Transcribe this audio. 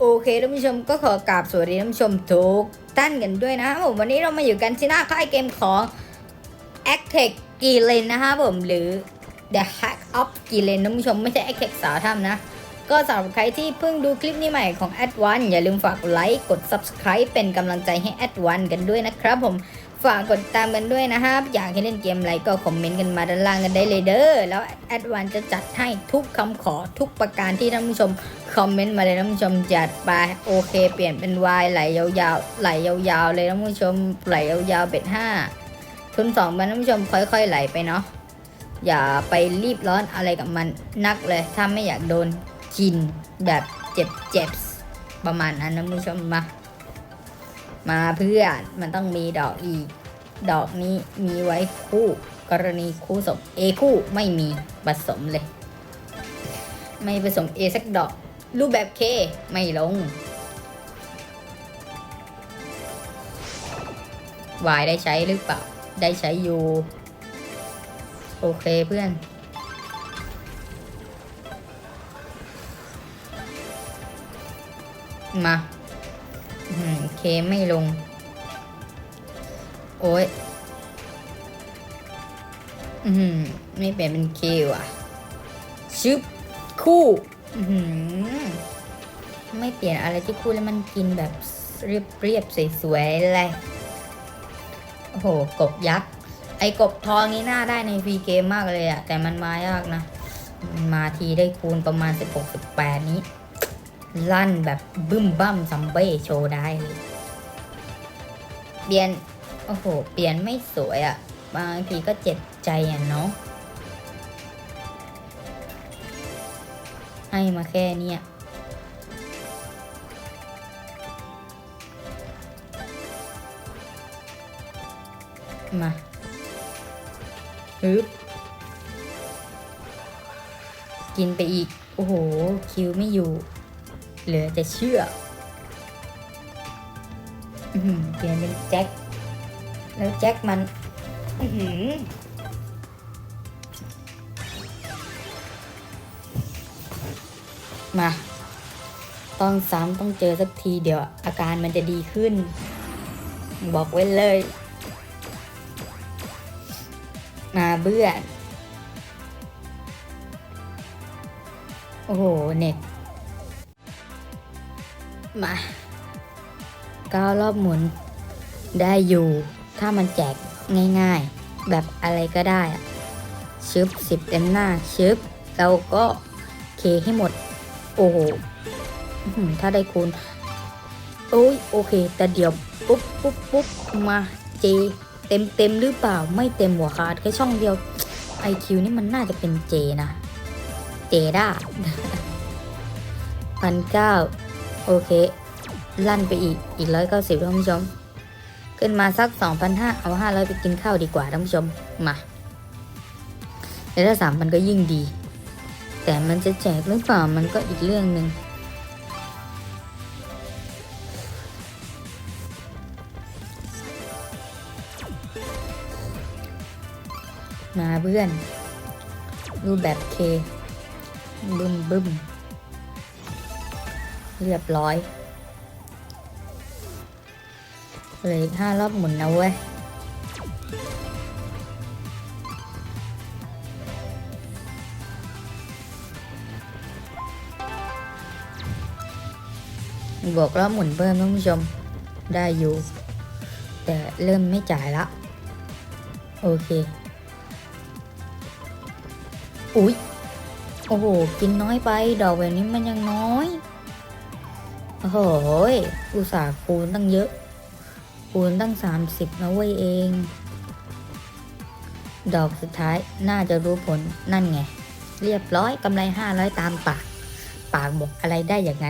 โอเคท่านผู้ชมก็ขอกราบสวัสดีท่านผู้ชมทุกท่านกันด้วยนะครับผมวันนี้เรามาอยู่กันที่หน้าค่ายเกมของ a c t e c g i l e n นะครับผมหรือ The Hack of g i l e n ท่านผู้ชมไม่ใช่ a c t e c สาวถ้ำนะ ก็สำหรับใครที่เพิ่งดูคลิปนี้ใหม่ของ a d v a n อย่าลืมฝากไลค์กด Subscribe เป็นกำลังใจให้ a d v a n กันด้วยนะครับผม ฝากกดตามกันด้วยนะครับ อยากให้เล่นเกมอะไรก็คอมเมนต์กันมาด้านล่างกันได้เลยเด้อ แล้ว a d v a n จะจัดให้ทุกคำขอทุกประการที่ท่านผู้ชมคอมเมนต์มาเลยท่านผู้ชมจัดไปโอเค เปลี่ยนเป็นวายไหลยาวๆไหลยาวๆเลยท่านผู้ชมไหลยาวๆเบ็ดห้าทุนสองมันท่านผู้ชมค่อย ๆ ไหลไปเนาะอย่าไปรีบร้อนอะไรกับมันนักเลยถ้าไม่อยากโดนกินแบบเจ็บๆประมาณนั้นท่านผู้ชมมา มาเพื่อนมันต้องมีดอกอีก ดอกนี้มีไว้คู่ กรณีคู่สมเอคู่ไม่มีผสมเลย ไม่ผสม A สักดอก รูปแบบ K ไม่ลง Y ได้ใช้หรือเปล่า ได้ใช้อยู่ โอเคเพื่อนมา เคไม่ลง โอ้ยอืมไม่เปลี่ยนเป็นเคว่ะชึบคู่อื้อหือไม่เปลี่ยนอะไรที่คู่แล้วมันกินแบบเรียบเรียบๆสวยๆเลยโอ้โหกบยักษ์ไอ้กบทองนี้น่าได้ในฟรีเกมมากเลยอะแต่มันมายากนะ มันมาทีได้คูณประมาณ 16-18 นี้ ลั่นแบบบึ้มบั้มซัมเบ้โชว์ได้เลยเปลี่ยน โอ้โห เปลี่ยนไม่สวยอะบางทีก็เจ็บใจอะเนาะให้มาแค่เนี้ยมาฮึบกินไปอีก โอ้โห คิวไม่อยู่ เหลือจะเชื่อเปลี่ยนเป็นแจ็ค แล้วแจ็คมันมา ต้องซ้ำต้องเจอสักทีเดี๋ยว อาการมันจะดีขึ้น บอกไว้เลย มาเบื่อ โอ้โห เน็ต มาก้าวรอบหมุน ได้อยู่ ถ้ามันแจกง่ายๆ แบบอะไรก็ได้อะชึบสิบเต็มหน้าชึบเราก็เคให้หมด โอ้โหถ้าได้คูณโอ้ยโอเค แต่เดี๋ยวปุ๊บปุ๊บปุ๊บมาเจ เต็มเต็มหรือเปล่าไม่เต็มหัวคาดแค่ช่องเดียวไอคิวนี่มันน่าจะเป็นเจนะ เจด้าพันเก้า โอเค ลั่นไปอีกอีกร้อยเก้าสิบท่านผู้ชม ขึ้นมาสักสองพันห้าเอาห้าร้อยไปกินข้าวดีกว่าท่านผู้ชมมาแล้วถ้าสามพันก็ยิ่งดี แต่มันจะแจกหรือเปล่ามันก็อีกเรื่องหนึ่งมาเพื่อน รูปแบบเคบึ้มบึ้ม เรียบร้อยเหลยห้ารอบหมุนนะเว้ยบวกรอบหมุนเพิ่มท่านผู้ชมได้อยู่ แต่เริ่มไม่จ่ายละ โอเค อุ๊ย โอ้โห กินน้อยไป ดอกแบบนี้มันยังน้อย โอ้โหยอุตส่าห์คูณตั้งเยอะ คูณตั้ง 30 นะเว้ยเอง ดอกสุดท้ายน่าจะรู้ผลนั่นไง เรียบร้อยกำไร 500 ตามปาก ปากบอกอะไรได้อย่างนั้น